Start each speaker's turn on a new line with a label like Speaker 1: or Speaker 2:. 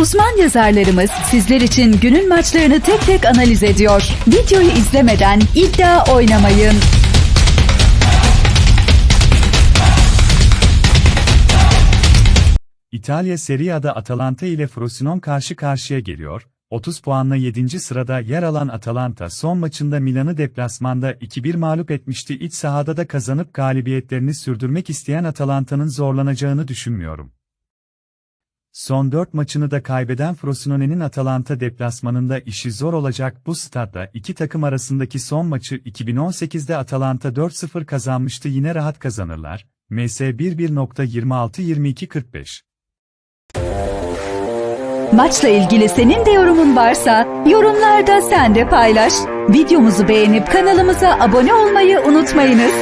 Speaker 1: Uzman yazarlarımız sizler için günün maçlarını tek tek analiz ediyor. Videoyu izlemeden iddia oynamayın.
Speaker 2: İtalya Serie A'da Atalanta ile Frosinone karşı karşıya geliyor. 30 puanla 7. sırada yer alan Atalanta son maçında Milan'ı deplasmanda 2-1 mağlup etmişti. İç sahada da kazanıp galibiyetlerini sürdürmek isteyen Atalanta'nın zorlanacağını düşünmüyorum. Son 4 maçını da kaybeden Frosinone'nin Atalanta deplasmanında işi zor olacak bu statta iki takım arasındaki son maçı 2018'de Atalanta 4-0 kazanmıştı yine rahat kazanırlar. MS 11.26-22.45
Speaker 1: Maçla ilgili senin de yorumun varsa yorumlarda sen de paylaş. Videomuzu beğenip kanalımıza abone olmayı unutmayınız.